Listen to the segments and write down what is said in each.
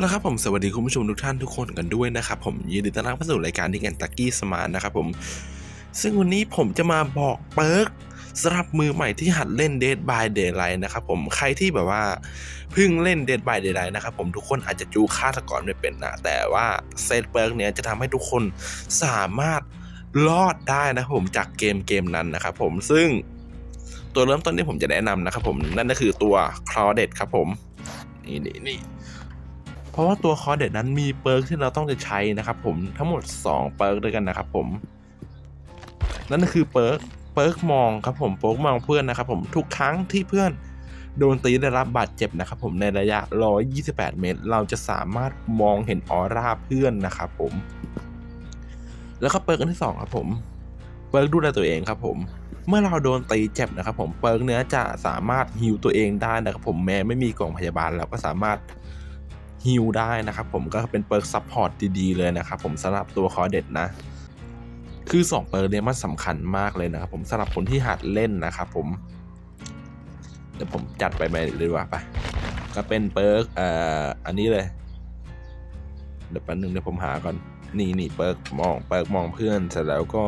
แล้วครับผมสวัสดีคุณผู้ชมทุกท่านทุกคนกันด้วยนะครับผมยินดีต้อนรับเข้าสู่รายการที่แกนตักกี้สมานนะครับผมซึ่งวันนี้ผมจะมาบอกเปิร์กสำหรับมือใหม่ที่หัดเล่น Dead by Daylight นะครับผมใครที่แบบว่าเพิ่งเล่น Dead by Daylight นะครับผมทุกคนอาจจะจูฆาตกรไม่เป็นนะแต่ว่าเซตเปิร์กเนี้ยจะทำให้ทุกคนสามารถรอดได้นะครับผมจากเกมเกมนั้นนะครับผมซึ่งตัวเริ่มต้นที่ผมจะแนะนำนะครับผมนั่นก็คือตัว c l a u d e t ครับผมนี่นี่นี่ เพราะว่าตัวคอร์เด็ดนั้นมีเปิร์กที่เราต้องจะใช้นะครับผมทั้งหมด 2 เปิร์กด้วยกันนะครับผม นั่นก็คือเปิร์กเปิร์กมองครับผมเปิร์กมองเพื่อนนะครับผมทุกครั้งที่เพื่อนโดนตีได้รับบาดเจ็บนะครับผมในระยะ 128 เมตร เราจะสามารถมองเห็นออร่าเพื่อนนะครับผม แล้วก็เปิร์กอันที่ 2 ครับผม เปิร์กดูแลตัวเองครับผม เมื่อเราโดนตีเจ็บนะครับผม เปิร์กเนื้อจะสามารถฮิวตัวเองได้นะครับผมแม้ไม่มีกล่องพยาบาลเราก็สามารถ ฮิลได้นะครับผมก็เป็นเปิร์กซัพพอร์ตดีๆเลยนะครับผมสำหรับตัวคอเด็ดนะคือ 2 เปิร์กเนี้ยมันสำคัญมากเลยนะครับผมสำหรับคนที่หัดเล่นนะครับผมเดี๋ยวผมจัดไปไปเลยดีกว่าไปก็เป็นเปิร์กเอ่ออันนี้เลยเดี๋ยวแป๊บนึงเดี๋ยวผมหาก่อนนี่นี่เปิร์กมองเปิร์กมองเพื่อนเสร็จแล้วก็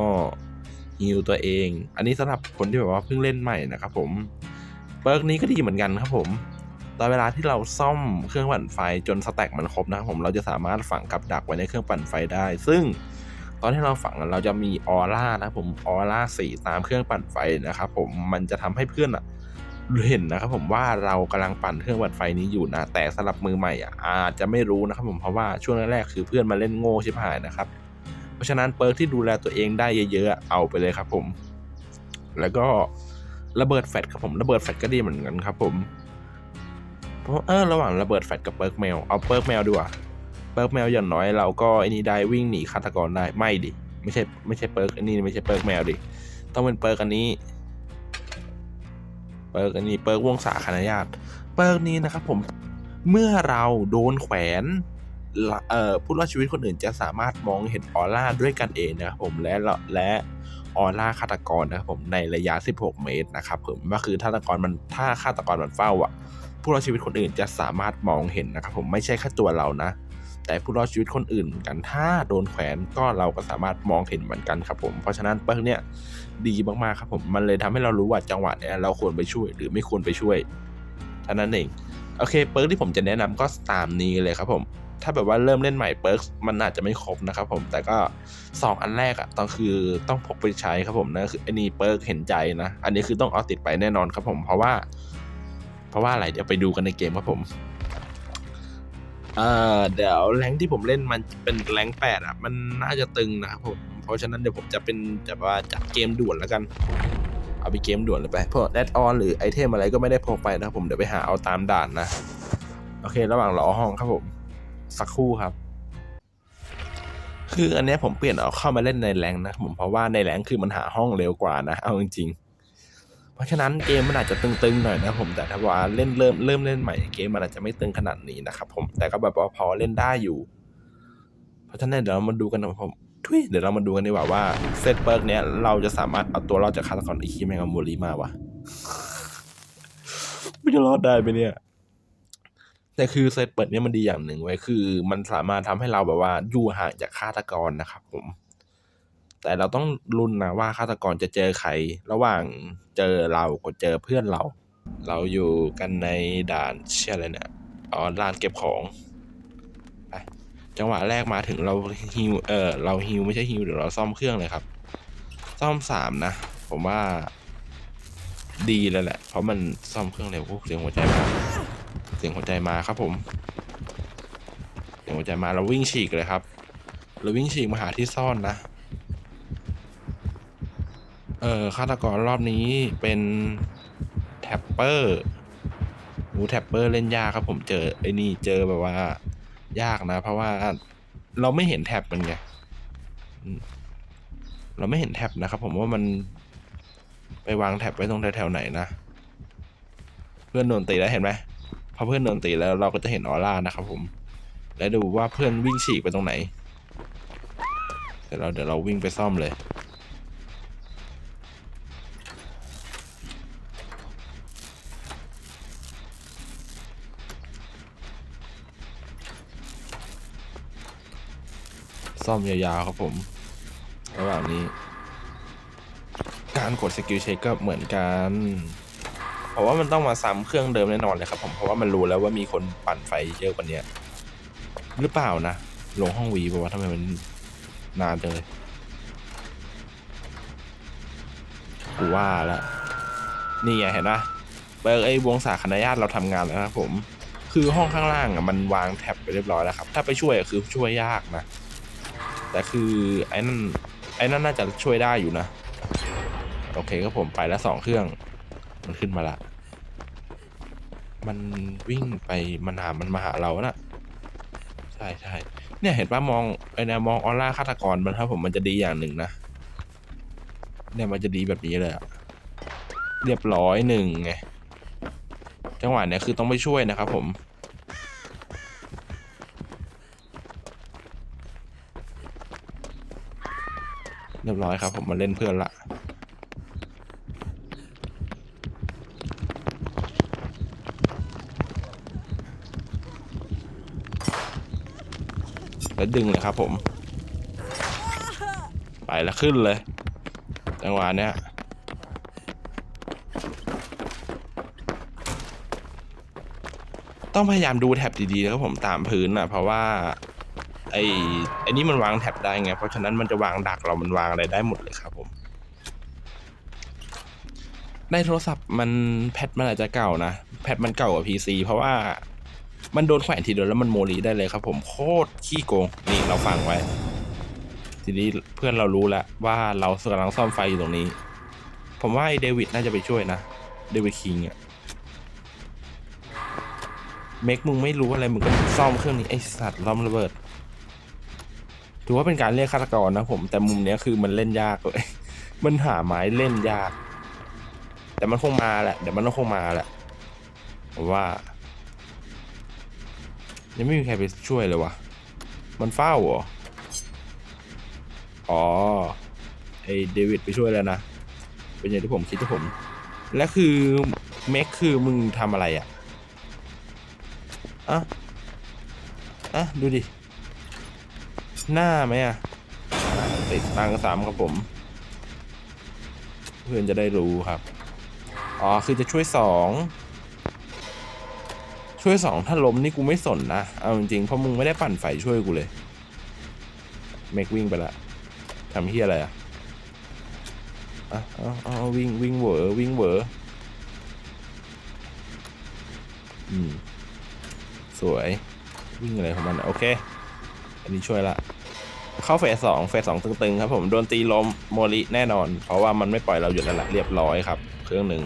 ฮิลตัวเอง อันนี้สำหรับคนที่แบบว่าเพิ่งเล่นใหม่นะครับผมเปิร์กนี้ก็ดีเหมือนกันครับผม ตอนเวลาที่เราซ่อมเครื่องปั่นไฟจนสแต็กมันครบนะครับผมเราจะสามารถฝังกับดักไว้ในเครื่องปั่นไฟได้ ซึ่งตอนที่เราฝังเราจะมีออร่านะผมออร่าสีตามเครื่องปั่นไฟนะครับผมมันจะทำให้เพื่อนอะเห็นนะครับผมว่าเรากำลังปั่นเครื่องปั่นไฟนี้อยู่นะแต่สำหรับมือใหม่อะอาจจะไม่รู้นะครับผมเพราะว่าช่วงแรกๆคือเพื่อนมาเล่นโง่ชิบหายนะครับ เพราะฉะนั้นเปิร์กที่ดูแลตัวเองได้เยอะๆเอาไปเลยครับผม แล้วก็ระเบิดแฟลชครับผมระเบิดแฟลชก็ดีเหมือนกันครับผม เออระหว่างระเบิดแฟลชกับเปิร์กแมวเอาเปิร์กแมวดีกว่าเปิร์กแมวอย่างน้อยเราก็ไอ้นี่ได้วิ่งหนีฆาตกรได้ไม่ดิไม่ใช่ไม่ใช่เปิร์กอันนี้ไม่ใช่เปิร์กแมวดิต้องเป็นเปิร์กอันนี้เปิร์กอันนี้เปิร์กวงศาคณะญาติเปิร์กนี้นะครับผมเมื่อเราโดนแขวนเอ่อผู้รอดชีวิตคนอื่นจะสามารถมองเห็นออร่าด้วยกันเองนะครับผมและละและออร่าฆาตกรนะครับผมในระยะ 16 เมตรนะครับผมก็คือฆาตกรมันถ้าฆาตกรมันเฝ้าอะ ผู้รอดชีวิตคนอื่นจะสามารถมองเห็นนะครับผมไม่ใช่แค่ตัวเรานะ แต่ผู้รอดชีวิตคนอื่นกันถ้าโดนแขวนก็เราก็สามารถมองเห็นเหมือนกันครับผมเพราะฉะนั้นเปิร์กเนี่ยดีมากๆครับผมมันเลยทำให้เรารู้ว่าจังหวะเนี้ยเราควรไปช่วยหรือไม่ควรไปช่วยเท่านั้นเองโอเคเปิร์กที่ผมจะแนะนำก็ตามนี้เลยครับผมถ้าแบบว่าเริ่มเล่นใหม่เปิร์กมันอาจจะไม่ครบนะครับผมแต่ก็ 2 อันแรกอะต้องคือต้องพกไปใช้ครับผมนั่นคืออันนี้เปิร์กเห็นใจนะ อันนี้คือต้องเอาติดไปแน่นอนครับผมเพราะว่า เพราะว่าอะไรเดี๋ยวไปดูกันในเกมครับผมเอ่อเดี๋ยวแรงที่ผมเล่นมันเป็นแรงแปดอะมันน่าจะตึงนะครับผมเพราะฉะนั้นเดี๋ยวผมจะเป็นจะว่าจัดเกมด่วนแล้วกัน เอาไปเกมด่วนเลยไปเพราะแอดออนหรือไอเทมอะไรก็ไม่ได้พกไปนะครับผมเดี๋ยวไปหาเอาตามด่านนะโอเค ระหว่างรอห้องครับผม สักครู่ครับ คืออันนี้ผมเปลี่ยนเอาเข้ามาเล่นในแรงนะครับผมเพราะว่าในแรงคือมันหาห้องเร็วกว่านะ เอาจริงๆ เพราะฉะนั้นเกมมันอาจจะตึงๆหน่อยนะครับผมแต่ถ้าว่าเล่นเริ่มเริ่มเล่นใหม่เกมมันอาจจะไม่ตึงขนาดนี้นะครับผมแต่ก็แบบว่าพอเล่นได้อยู่ เพราะฉะนั้นเดี๋ยวเรามาดูกันนะผมทุยเดี๋ยวเรามาดูกันดีกว่าว่าเซตเปิร์กเนี้ยเราจะสามารถเอาตัวรอดจากฆาตกรอีคีแมงกาโมลีมาวะไม่จะรอดได้ไหมเนี่ยแต่คือเซตเปิดเนี่ยมันดีอย่างหนึ่งไว้คือ มันสามารถทำให้เราแบบว่าอยู่ห่างจากฆาตกรนะครับผม แต่เราต้องลุ้นนะว่าฆาตกรจะเจอใคร ระหว่างเจอเรากับเจอเพื่อนเรา เราอยู่กันในด่านเชื่ออะไรเนี่ยอ๋อด่านเก็บของไปจังหวะแรกมาถึงเราฮิวเออเราฮิวไม่ใช่ฮิวเดี๋ยวเราซ่อมเครื่องเลยครับ ซ่อมสามนะ ผมว่า ดีเลยแหละ เพราะมันซ่อมเครื่องเร็วเสียงหัวใจมาเสียงหัวใจมาครับผมเสียงหัวใจมาเราวิ่งฉีกเลยครับเราวิ่งฉีกมาหาที่ซ่อนนะ เออฆาตกรรอบนี้เป็นแท็ปเปอร์หูแท็ปเปอร์เล่นยากครับผมเจอไอ้นี่เจอแบบว่า ยากนะ เพราะว่าเราไม่เห็นแท็บมันไงเราไม่เห็นแท็บนะครับ ผมว่ามันไปวางแท็บไว้ตรงแถวๆไหนนะ เพื่อนโดนตีแล้วเห็นไหมพอเพื่อนโดนตีแล้วเราก็จะเห็นออร่านะครับผม และดูว่าเพื่อนวิ่งฉีกไปตรงไหน เดี๋ยวเราเดี๋ยวเราวิ่งไปซ่อมเลย ซ่อมยาวๆครับผมระหว่างนี้ การกดสกิลเช็คก็เหมือนกันเพราะว่ามันต้องมาซ้ำเครื่องเดิมแน่นอนเลยครับผมเพราะว่ามันรู้แล้วว่ามีคนปั่นไฟเยอะกว่านี้หรือเปล่านะลงห้องวีบอกว่าทำไมมันนานจังเลยกูว่าแล้วนี่ไงเห็นปะเปิดไอ้วงศาคณะญาติเราทำงานแล้วนะผม คือห้องข้างล่างอะมันวางแท็บไปเรียบร้อยแล้วครับ ถ้าไปช่วยคือช่วยยากนะ แต่คือไอ้นั่นไอ้นั่นน่าจะช่วยได้อยู่นะ โอเคครับผมไปแล้วสองเครื่อง มันขึ้นมาละ มันวิ่งไปมันหามันมาหาเรานะใช่ใช่เนี่ยเห็นปะมองไอ้เนี่ยมองออร่าฆาตกรมันครับผมมันจะดีอย่างหนึ่งนะเนี่ยมันจะดีแบบนี้เลยอะเรียบร้อยหนึ่งไงจังหวะเนี้ยคือต้องไปช่วยนะครับผม รียบร้อยครับ ผมมาเล่นเพื่อนละแล้วดึงเลยครับผม ไปแล้วขึ้นเลย จังหวะเนี้ยต้องพยายามดูแท็บดีๆนะครับผมตามพื้นอะ เพราะว่า ไอ้ไอ้นี่มันวางแท็บได้ไง เพราะฉะนั้นมันจะวางดักเรา มันวางอะไรได้หมดเลยครับผม ในโทรศัพท์มันแพทมันอาจจะเก่านะ แพทมันเก่ากว่า PC เพราะว่ามันโดนแขวนทีเดียวแล้วมันโมลีได้เลยครับผมโคตรขี้โกง นี่เราฟังไว้ ทีนี้เพื่อนเรารู้แล้วว่าเรากำลังซ่อมไฟอยู่ตรงนี้ ผมว่าไอ้เดวิดน่าจะไปช่วยนะ เดวิดคิงอะเมกมึงไม่รู้อะไรมึงก็ซ่อมเครื่องนี้ไอสัตว์ล้อมระเบิด ถือว่าเป็นการเรียกฆาตกรนะผมแต่มุมเนี้ยคือมันเล่นยากเลย มันหาไม้เล่นยาก แต่มันคงมาแหละเดี๋ยวมันต้องคงมาแหละผมว่ายังไม่มีใครไปช่วยเลยวะมันเฝ้าเหรออ๋อไอเดวิดไปช่วยแล้วนะเป็นอย่างที่ผมคิดที่ผม และคือเมคคือมึงทำอะไรอะอะอะดูดิ หน้าไหมอะ ติดตั้งสามครับผม เพื่อนจะได้รู้ครับ อ๋อ คือจะช่วยสองช่วยสองถ้าล้มนี่กูไม่สนนะ เอาจริงๆเพราะมึงไม่ได้ปั่นไฟช่วยกูเลย เมกวิ่งไปละทำเฮียอะไรอะอะอาเอวิ่งวิ่งเหวอวิ่งเหวออืม สวย วิ่งอะไรของมัน โอเค อันนี้ช่วยละ เข้าเฟสสองเฟสสองตึงๆครับผมโดนตีล้มโมลิแน่นอน เพราะว่ามันไม่ปล่อยเราอยู่แล้วละเรียบร้อยครับ เครื่องหนึ่ง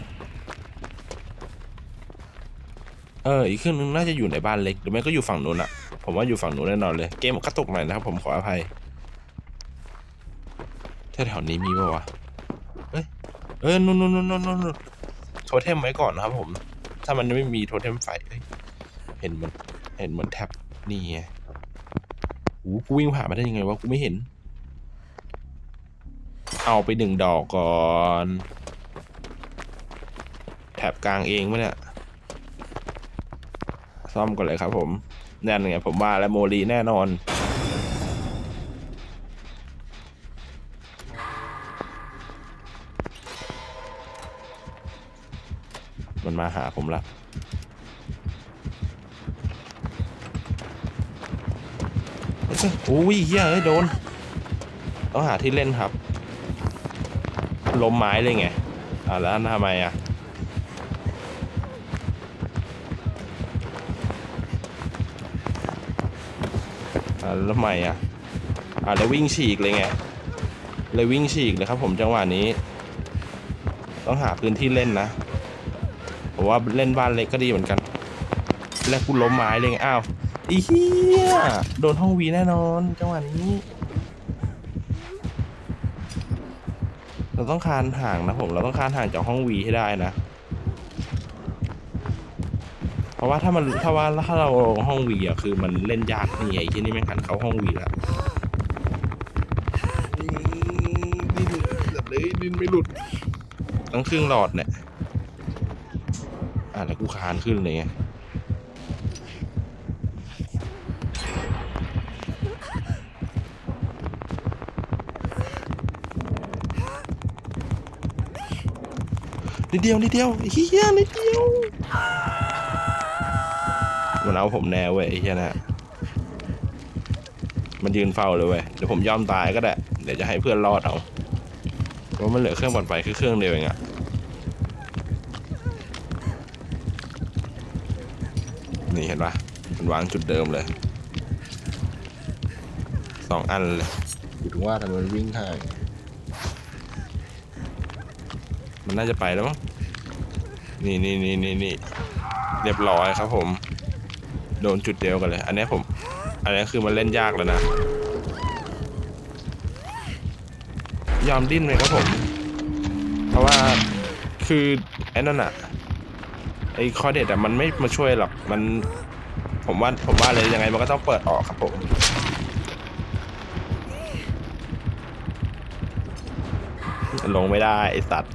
เอออีกเครื่องนึงน่าจะอยู่ในบ้านเล็กหรือไม่ก็อยู่ฝั่งนู้นอะผมว่าอยู่ฝั่งนู้นแน่นอนเลย เกมกระตุกหน่อยนะครับผมขออภัยแถวๆนี้มีปะวะเอ้ยเออนู่นนู่นนู่นนู่นโทเทมไว้ก่อนนะครับผม ถ้ามันไม่มีโทเทมไฟเห็นมือนเห็นเหมือนแท็บนี่ไง โอ้กูวิ่งผ่านมาได้ยังไงวะกูไม่เห็น เอาไปหนึ่งดอกก่อน แถบกลางเองปะเนี่ย ซ่อมก่อนเลยครับผมแน่นไงผมว่าแล้วโมลีแน่นอน มันมาหาผมละเฮ้ยโอ้ยเฮียเอ้ยโดนต้องหาที่เล่นครับล้มไม้เลยไงอ่าแล้วทำไมอะอ่าแล้วทำไมอะอ่าแล้ววิ่งฉีกเลยไงเลยวิ่งฉีกเลยครับ ผมจังหวะนี้ ต้องหาพื้นที่เล่นนะผมว่าเล่นบ้านเล็กก็ดีเหมือนกัน แล้วกูล้มไม้เลยไงอ้าว อีเหี้ยโดนห้องวีแน่นอนจังหวะนี้ เราต้องคานห่างนะผม เราต้องคานห่างจากห้องวีให้ได้นะ เพราะว่าถ้ามันถ้าว่าถ้าเราลงห้องวีอะคือมันเล่นยากนี่ไอ้ที่นี่แม่งหันเข้าห้องวีแล้วดิ้นเกือบเลยดิ้นไม่หลุดต้องครึ่งหลอดเนี่ยอะแล้วกูคานขึ้นเลยไง นิดเดียวนิดเดียวเฮียนิดเดียวมันเอาผมแน่เว้ยเฮียนะมันยืนเฝ้าเลยเว้ยเดี๋ยวผมยอมตายก็ได้เดี๋ยวจะให้เพื่อนรอดเอาเพราะมันเหลือเครื่องปลอดภัยคือเครื่องเดียวเองอะนี่เห็นปะมันวางจุดเดิมเลยสองอันเลยถึงว่าทำไมวิ่งห่าง มันน่าจะไปแล้วมั้งนี่นี่นี่นี่นี่เรียบร้อยครับผม โดนจุดเดียวกันเลย อันนี้ผม อันนี้คือมันเล่นยากแล้วนะ ยอมดิ้นเลยครับผม เพราะว่าคือไอ้นั่นอะไอ้คอเด็ดอะมันไม่มาช่วยหรอก มันผมว่าผมว่าเลยยังไงมันก็ต้องเปิดออกครับผมลงไม่ได้ไอสัตว์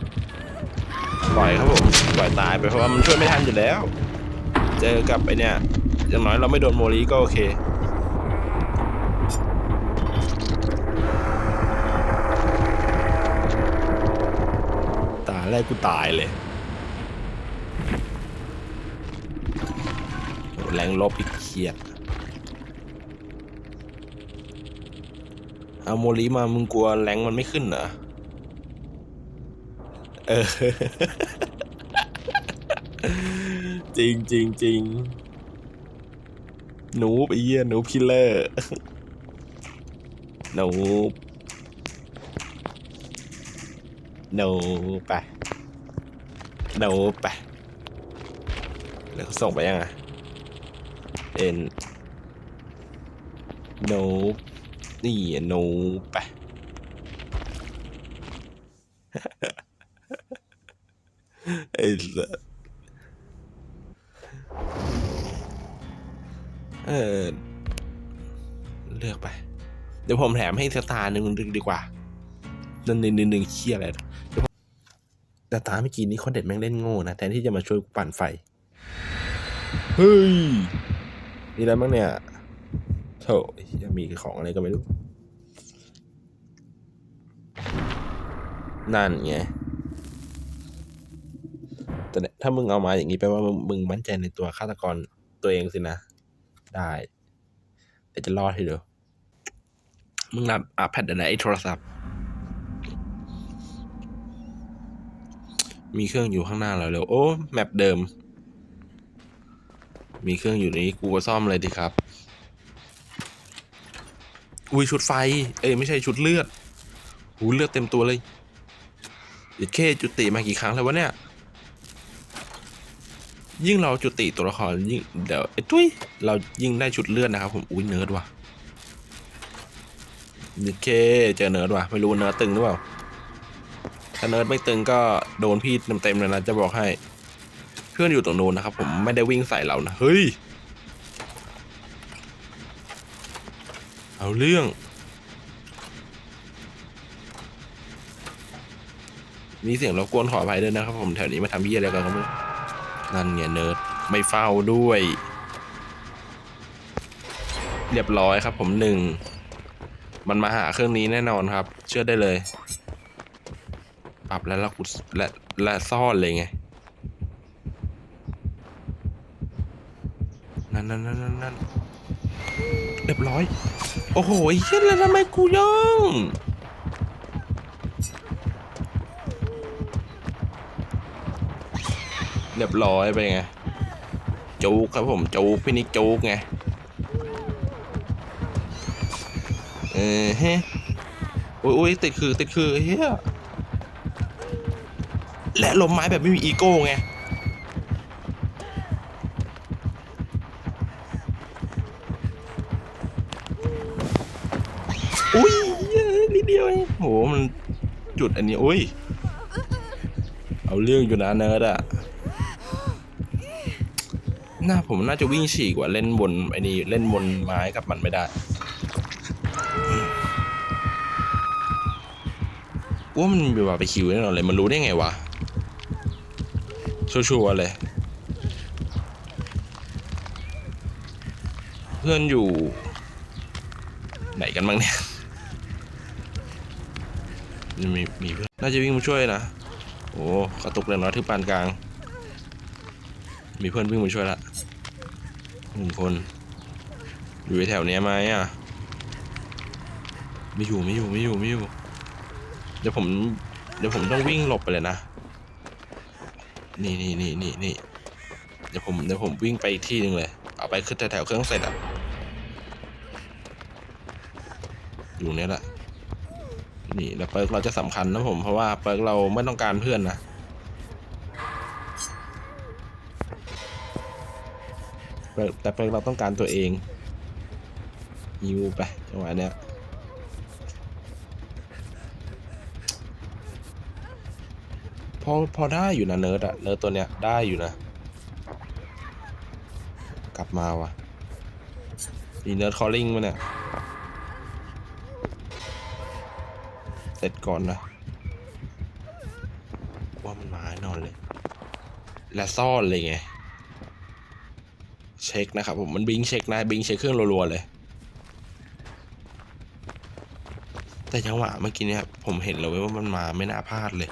ปล่อยครับผมปล่อยตายไปเพราะว่ามันช่วยไม่ทันอยู่แล้ว เจอกับไอเนี่ยอย่างน้อยเราไม่โดนโมลีก็โอเคตายแรกกูตายเลยแรงลบอีกเคียดเอาโมลีมามึงกลัวแรงมันไม่ขึ้นเหรอ เออ จริงจริงจริงหนูไอ้เหี้ยหนูพิลเลอร์หนูหนูไปหนูไปแล้วเขาส่งไปยังไงเอ็นหนูนี่หนูไป ไอ้สัส เออ เลือกไป เดี๋ยวผมแถมให้สตาร์หนึ่งดึงดีกว่าหนึ่งหนึ่งหนึ่งหนึ่งเคียอะไรนะเดี๋ยวผมแต่ตาเมื่อกี้นี้คอนเด็ดแม่งเล่นโง่นะแทนที่จะมาช่วยกูปั่นไฟ เฮ้ยนี่อะไรบ้างเนี่ยโถยังมีของอะไรก็ไม่รู้ นั่นไง แต่ถ้ามึงเอามาอย่างนี้แปลว่ามึงมั่นใจในตัวฆาตกรตัวเองสินะ ได้เดี๋ยวจะรอดให้ดูมึงรับอะแพดอะไรไอ้โทรศัพท์ มีเครื่องอยู่ข้างหน้าเราเร็วโอ้แมปเดิม มีเครื่องอยู่นี้กูก็ซ่อมเลยดีครับ อุ้ยชุดไฟ เอ้ยไม่ใช่ชุดเลือด หูเลือดเต็มตัวเลยเดี๋ยวเคจุติมากี่ครั้งแล้ววะเนี่ย ยิ่งเราจุติตัวละครยิ่งเดี๋ยวไอ้ตุ้ยเรายิ่งได้ชุดเลือดนะครับผมอุ้ยเนิร์ดว่ะเดี๋ยวเคเจอเนิร์ดว่ะไม่รู้เนิร์ดตึงหรือเปล่าถ้าเนิร์ดไม่ตึงก็โดนพี่เต็มๆเลยนะจะบอกให้ เพื่อนอยู่ตรงนู้นนะครับ ผมไม่ได้วิ่งใส่เรานะเฮ้ยเอาเรื่อง มีเสียงรบกวนขออภัยด้วยนะครับผมแถวนี้มาทำพี่อะไรกันก็ไม่รู้ นั่นไงเนิร์ดไม่เฝ้าด้วย เรียบร้อยครับผมหนึ่ง มันมาหาเครื่องนี้แน่นอนครับ เชื่อได้เลย ปรับแล้วเราขุดและและซ่อนเลยไง นั่นนั่นนั่นนั่นเรียบร้อย โอ้โหเฮียแล้วทำไมกูย่อง เรียบร้อยไปไงจูกครับผมจูกพี่นิกจูกไงเออเฮ้ยอุ้ยอุ้ยติดคือติดคือเฮียและลมไม้แบบไม่มีอีโก้ไงอุ้ยเฮ้ยนิดเดียวเองโหมันจุดอันนี้อุ้ยเอาเรื่องอยู่นะเนิร์ดอะ น้าผมน่าจะวิ่งฉีกกว่าเล่นบนไอ้นี่เล่นบนไม้กับมันไม่ได้ว่ามันมีว่าไปคิวแน่นอนเลยมันรู้ได้ไงวะชัวร์ๆเลย เพื่อนอยู่ ไหนกันบ้างเนี่ยมีมีเพื่อนน่าจะวิ่งมาช่วยนะ โอ้กระตุกเลยน้อยที่ปานกลาง มีเพื่อนวิ่งมาช่วยละหนึ่งคน อยู่แถวเนี้ยไหมอะ ไม่อยู่ไม่อยู่ไม่อยู่ไม่อยู่ เดี๋ยวผม เดี๋ยวผมต้องวิ่งหลบไปเลยนะ นี่นี่นี่นี่นี่เดี๋ยวผมเดี๋ยวผมวิ่งไปอีกที่หนึ่งเลย เอาไปขึ้นแถวเครื่องเสร็จอะ อยู่เนี้ยแหละนี่แล้วเปิร์กเราจะสำคัญนะผมเพราะว่าเปิร์กเราไม่ต้องการเพื่อนนะ แต่เปิร์กเราต้องการตัวเองยิวไปจังหวะเนี้ยพอพอได้อยู่นะเนิร์ดอะเนิร์ดตัวเนี้ยได้อยู่นะ กลับมาวะมีเนิร์ดคอลลิ่งมาเนี่ยเสร็จก่อนนะว่ามันมาแน่นอนเลย และซ่อนเลยไง ช็คนะครับผมมันบิงเช็คนะบิงเช็คเครื่องรัวๆเลย แต่จังหวะเมื่อกี้เนี่ยผมเห็นเลยเว้ยว่ามันมาไม่น่าพลาดเลย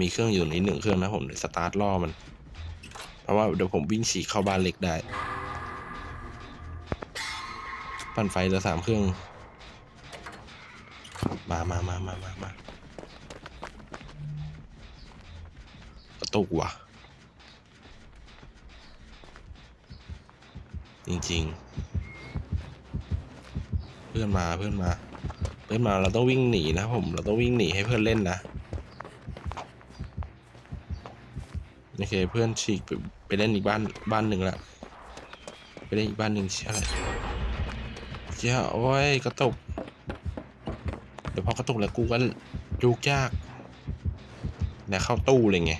มีเครื่องอยู่ตรงนี้หนึ่งเครื่องนะผมเดี๋ยวสตาร์ทล่อมัน เพราะว่าเดี๋ยวผมวิ่งฉีกเข้าบ้านเล็กได้ ปั่นไฟเหลือสามเครื่อง มามามามามามาประ ตูว่ะ จริงๆ เพื่อนมาเพื่อนมา เพื่อนมาเราต้องวิ่งหนีนะผม เราต้องวิ่งหนีให้เพื่อนเล่นนะโอเคเพื่อนฉีกไปไปเล่นอีกบ้านบ้านหนึ่งละไปเล่นอีกบ้านหนึ่งชื่ออะไรเจ้าโอ้ยกระตุกเดี๋ยวพอกระตุกแล้วกูก็จุกยากแล้วเข้าตู้เลยไง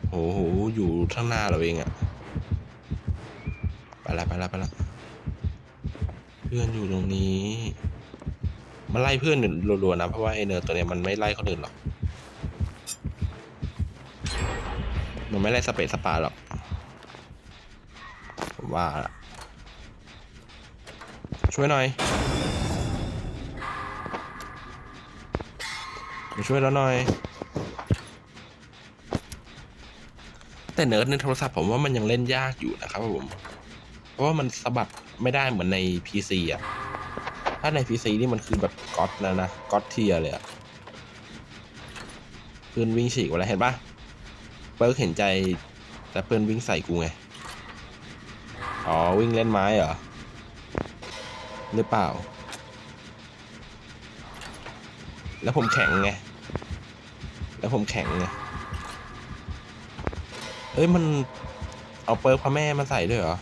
โอ้โหอยู่ข้างหน้าเราเองอะไปละไปละไปละเพื่อนอยู่ตรงนี้ มันไล่เพื่อนรัวๆนะ เพราะว่าไอเนอร์ตัวเนี้ยมันไม่ไล่คนอื่นหรอก มันไม่ไล่สเปซสปาหรอกผมว่าละช่วยหน่อยมาช่วยแล้วหน่อย แต่เนิร์ดในโทรศัพท์ผมว่ามันยังเล่นยากอยู่นะครับผมเพราะว่ามันสะบัดไม่ได้เหมือนใน PC อะ ถ้าใน PC นี่มันคือแบบก๊อตแล้วนะก๊อตเทียเลยอะเพื่อนวิ่งฉีกไปแล้วเห็นปะเปิร์กเห็นใจ แต่เพื่อนวิ่งใส่กูไง อ๋อ วิ่งเล่นไม้เหรอ หรือเปล่า แล้วผมแข็งไง แล้วผมแข็งไง เอ้ยมันเอาเปิร์กพระแม่มาใส่ด้วยเหรอ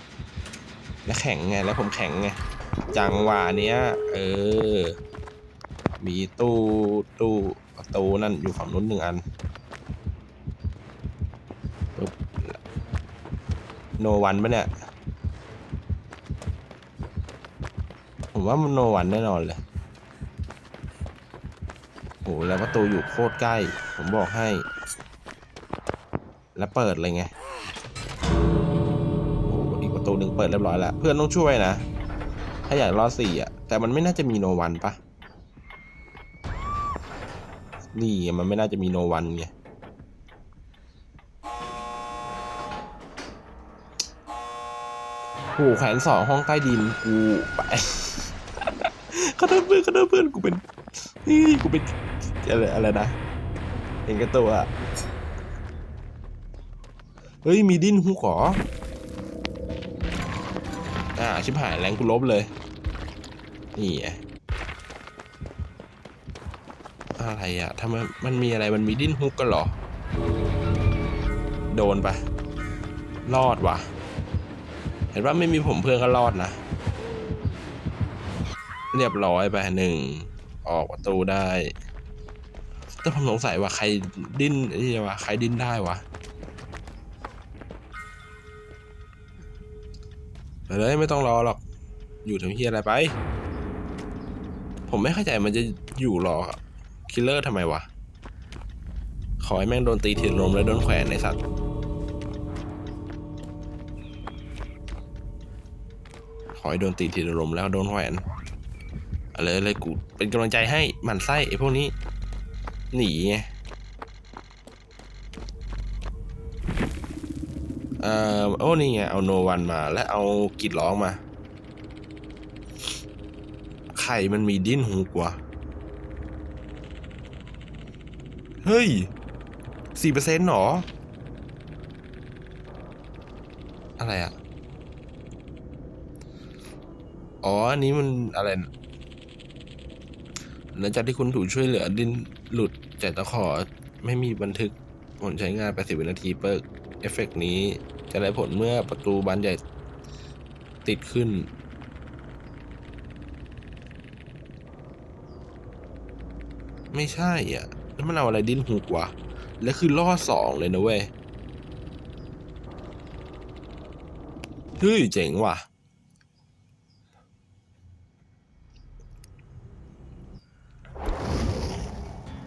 แล้วแข็งไง แล้วผมแข็งไง จังหวะเนี้ย เออ มีตู้ตู้ประตูนั่นอยู่ฝั่งนู้นหนึ่งอันปึ๊บโนวันปะเนี่ย ผมว่ามันโนวันแน่นอนเลยโหแล้วประตูอยู่โคตรใกล้ ผมบอกให้ แล้วเปิดเลยไงโอ้โหอีกประตูหนึ่งเปิดเรียบร้อยแล้วเพื่อนต้องช่วยนะ ถ้าอยากรอดสี่อะ แต่มันไม่น่าจะมีโนวันปะนี่มันไม่น่าจะมีโนวันไงโอ้โหแขนสองห้องใต้ดินกูไปขอโทษเพื่อนขอโทษเพื่อนกูเป็นนี่กูเป็นอะไรอะไรนะเห็นกับตัวอะ เฮ้ย มีดิ้นหูขออ่า ชิบหายแรงกูลบเลย นี่ไงอะไรอะทำไมมันมีอะไรมันมีดิ้นฮุกกันหรอ โดนปะรอดวะเห็นว่าไม่มีผมเพื่อนก็รอดนะ เรียบร้อยไปหนึ่ง ออกประตูได้ แต่ผมสงสัยว่าใครดิ้นไอ้นี่วะใครดิ้นได้วะ เลยไม่ต้องรอหรอก อยู่ทำเฮียอะไรไป ผมไม่เข้าใจมันจะอยู่รอคิลเลอร์ทำไมวะ ขอให้แม่งโดนตีถีบลมแล้วโดนแขวนในสัตว์ ขอให้โดนตีทีละลมแล้วโดนแหวนอะไรอะไรกูเป็นกำลังใจให้หมันไส้ไอ้พวกนี้ หนีไง เอ่อโอ้นี่ไงเอาโนวันมา และเอากิดร้องมา ไข่มันมีดิ้นหูกว่า เฮ้ยสี่เปอร์เซ็นต์หรอ อะไรอะอ๋อ อันนี้มันอะไรนะหลังจากที่คุณถูกช่วยเหลือดินหลุดจากตะขอ ไม่มีบันทึกผลใช้งาน 80 วินาทีเปิก เอฟเฟกต์นี้จะได้ผลเมื่อประตูบานใหญ่ติดขึ้น ไม่ใช่อะ แล้วมันเอาอะไรดิ้นหูกวะแล้วคือล่อสองเลยนะเว้ย เฮ้ย เจ๋งว่ะ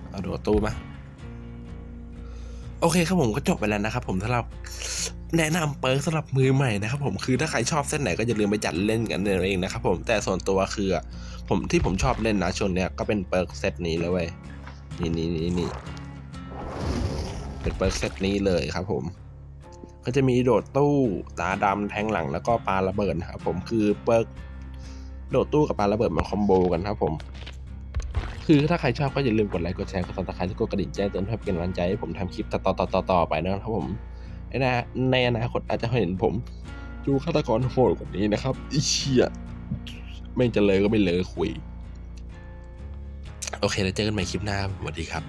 เอาโดดตู้มา โอเคครับผมก็จบไปแล้วนะครับผมสำหรับแนะนำเปิร์กสำหรับมือใหม่นะครับผมคือถ้าใครชอบเส้นไหนก็อย่าลืมไปจัดเล่นกันเองนะครับผมแต่ส่วนตัวคือผมที่ผมชอบเล่นนะช่วงเนี้ยก็เป็นเปิร์กเซตนี้เลยเว้ยนี่นี่นี่นี่เป็นเปิร์กเซตนี้เลยครับผมก็จะมีโดดตู้ตาดำแทงหลังแล้วก็ปลาระเบิดนะครับผมคือเปิร์กโดดตู้กับปลาระเบิดมันคอมโบกันครับผม คือถ้าใครชอบก็อย่าลืมกดไลค์กดแชร์กดติดตามกดกระดิ่งแจ้งเตือนเพื่อเป็นกำลังใจให้ผมทำคลิปต่อๆต่อๆไปนะครับผมในอนาคตอาจจะเห็นผมดูฆาตกรโหดกว่านี้นะครับอีเชี่ยไม่จะเลยก็ไม่เลยคุย โอเค แล้วเจอกันใหม่คลิปหน้าสวัสดีครับ